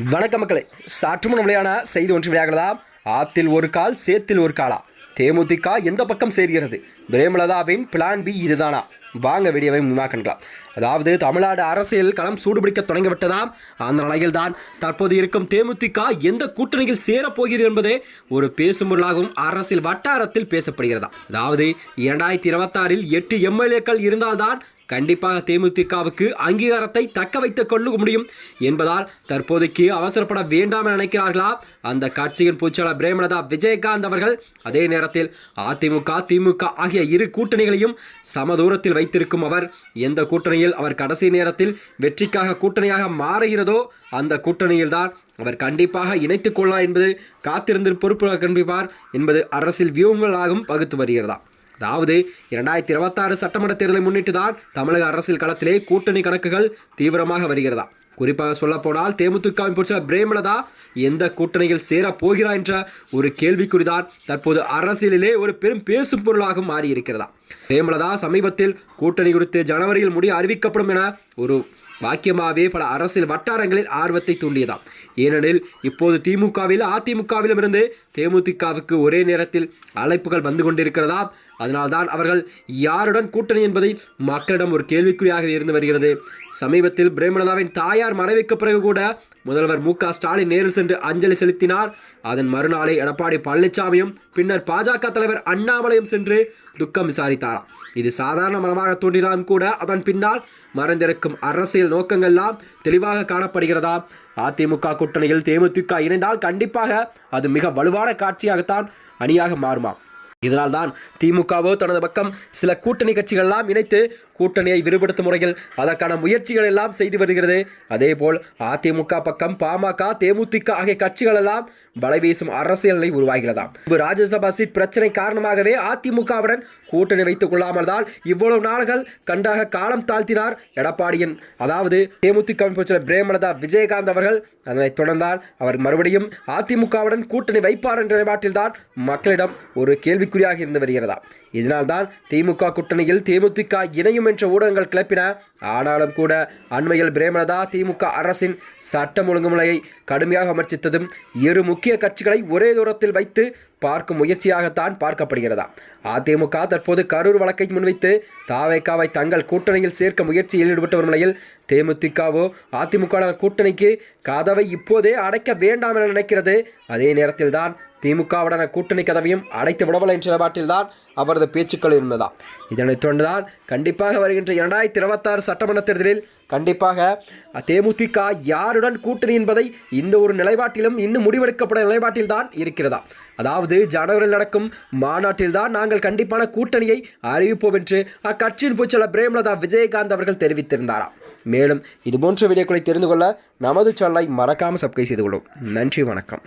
வணக்க மக்களே சற்று விளையான செய்தி ஒன்று விளையாடலாம். ஆத்தில் ஒரு கால் சேத்தில் ஒரு காலா. தேமுதிக எந்த பக்கம் சேர்கிறது? பிரேமலதாவின் பிளான் பி இதுதானா? வாங்க வீடியோவை முன்னாக்கலாம் அதாவது தமிழ்நாடு அரசியல் களம் சூடுபிடிக்க தொடங்கிவிட்டதாம். அந்த நிலையில்தான் தற்போது இருக்கும் தேமுதிக எந்த கூட்டணியில் சேரப்போகிறது என்பதே ஒரு பேசும் பொருளாகவும் அரசியல் வட்டாரத்தில் பேசப்படுகிறதா அதாவது இரண்டாயிரத்தி இருபத்தாறில் எட்டு எம்எல்ஏக்கள் இருந்தால்தான் கண்டிப்பாக தேமுதிகவுக்கு அங்கீகாரத்தை தக்க வைத்துக் கொள்ள முடியும் என்பதால் தற்போதைக்கு அவசரப்பட வேண்டாம் என நினைக்கிறார்களா? அந்த கட்சியின் பூச்சாளர் பிரேமலதா விஜயகாந்த் அவர்கள் அதே நேரத்தில் அதிமுக திமுக ஆகிய இரு கூட்டணிகளையும் சம தூரத்தில் வைத்திருக்கும் அவர் எந்த கூட்டணியில் அவர் கடைசி நேரத்தில் வெற்றிக்காக கூட்டணியாக மாறுகிறதோ அந்த கூட்டணியில்தான் அவர் கண்டிப்பாக இணைத்துக் கொள்ளலாம் என்பது காத்திருந்து பொறுப்பு கண்டிப்பார் என்பது அரசியல் வியூகங்களாகவும் வகுத்து வருகிறதா? அதாவது இரண்டாயிரத்தி இருபத்தாறு சட்டமன்ற தேர்தலை முன்னிட்டு தான் தமிழக அரசியல் களத்திலே கூட்டணி கணக்குகள் தீவிரமாக வருகிறதா? குறிப்பாக சொல்லப்போனால் தேமுதிகவின் பொறுத்த பிரேமலதா எந்த கூட்டணியில் சேரப் போகிறார் என்ற ஒரு கேள்விக்குறிதான் தற்போது அரசியலிலே ஒரு பெரும் பேசும் பொருளாக மாறியிருக்கிறதா? பிரேமலதா சமீபத்தில் கூட்டணி குறித்து ஜனவரியில் முடிவு அறிவிக்கப்படும் என ஒரு வாக்கியமாகவே பல அரசியல் வட்டாரங்களில் ஆர்வத்தை தூண்டியதாம். ஏனெனில் இப்போது திமுகவில் அதிமுகவிலும் இருந்து தேமுதிகவுக்கு ஒரே நேரத்தில் அழைப்புகள் வந்து கொண்டிருக்கிறதா? அதனால்தான் அவர்கள் யாருடன் கூட்டணி என்பதை மக்களிடம் ஒரு கேள்விக்குறியாக இருந்து வருகிறது. சமீபத்தில் பிரேமலதாவின் தாயார் மறைவுக்கு பிறகு கூட முதல்வர் மு க ஸ்டாலின் நேரில் சென்று அஞ்சலி செலுத்தினார். அதன் மறுநாளே எடப்பாடி பழனிசாமியும் பின்னர் பாஜக தலைவர் அண்ணாமலையும் சென்று துக்கம் விசாரித்தாராம். இது சாதாரண மரமாக தோன்றினாலும் கூட அதன் பின்னால் மறைந்திருக்கும் அரசியல் நோக்கங்கள்லாம் தெளிவாக காணப்படுகிறதா? அதிமுக கூட்டணியில் தேமுதிக இணைந்தால் கண்டிப்பாக அது மிக வலுவான காட்சியாகத்தான் அணியாக இதனால் இதனால்தான் திமுகவோ தனது பக்கம் சில கூட்டணி கட்சிகளெல்லாம் இணைத்து கூட்டணியை விரிவுபடுத்தும் முறையில் அதற்கான முயற்சிகள் எல்லாம் செய்து வருகிறது. அதேபோல் அதிமுக பக்கம் பாமக தேமுதிக ஆகிய கட்சிகள் எல்லாம் வலைவீசும் அரசியல் நிலை உருவாகிறதாம். இப்போ ராஜ்யசபா சீட் பிரச்சனை காரணமாகவே அதிமுகவுடன் கூட்டணி வைத்துக் கொள்ளாமல் தான் இவ்வளவு நாள்கள் கண்டாக காலம் தாழ்த்தினார் எடப்பாடியின். அதாவது தேமுதிக அமைச்சர் பிரேமலதா விஜயகாந்த் அவர்கள். அதனைத் தொடர்ந்தால் அவர் மறுபடியும் அதிமுகவுடன் கூட்டணி வைப்பார் என்ற நிலைப்பாட்டில்தான் மக்களிடம் ஒரு கேள்விக்குறியாக இருந்து வருகிறதா? இதனால்தான் திமுக கூட்டணியில் தேமுதிக இணையும் என்ற ஊடகங்கள் கிளப்பின. ஆனாலும் கூட அண்மையில் பிரேமலதா திமுக அரசின் சட்டம் ஒழுங்குமுறையை கடுமையாக விமர்சித்ததும் இரு முக்கிய கட்சிகளை ஒரே தூரத்தில் வைத்து பார்க்கும் முயற்சியாகத்தான் பார்க்கப்படுகிறதா? அதிமுக தற்போது கரூர் வழக்கை முன்வைத்து தாவேக்காவை தங்கள் கூட்டணியில் சேர்க்க முயற்சியில் ஈடுபட்டு வரும் நிலையில் தேமுதிகவோ அதிமுக கூட்டணிக்கு கதவை இப்போதே அடைக்க வேண்டாம் என நினைக்கிறது. அதே நேரத்தில் தான் திமுகவுடன கூட்டணி கதவையும் அடைத்து விடவில்லை என்ற நிலைப்பாட்டில்தான் அவரது பேச்சுக்கள் இருந்ததாம் இதனைத் தொடர்ந்துதான் கண்டிப்பாக வருகின்ற இரண்டாயிரத்தி இருபத்தாறு சட்டமன்ற தேர்தலில் கண்டிப்பாக தேமுதிக யாருடன் கூட்டணி என்பதை இந்த ஒரு நிலைப்பாட்டிலும் இன்னும் முடிவெடுக்கப்பட நிலைப்பாட்டில்தான் இருக்கிறதா? அதாவது ஜனவரியில் நடக்கும் மாநாட்டில்தான் நாங்கள் கண்டிப்பான கூட்டணியை அறிவிப்போம் என்று அக்கட்சியின் பூச்சல பிரேமலதா விஜயகாந்த் அவர்கள் தெரிவித்திருந்தாராம் மேலும் இதுபோன்ற வீடியோக்களை தெரிந்து கொள்ள நமது சேனலை மறக்காமல் சப்ஸ்கிரைப் செய்து கொள்ளும். நன்றி வணக்கம்.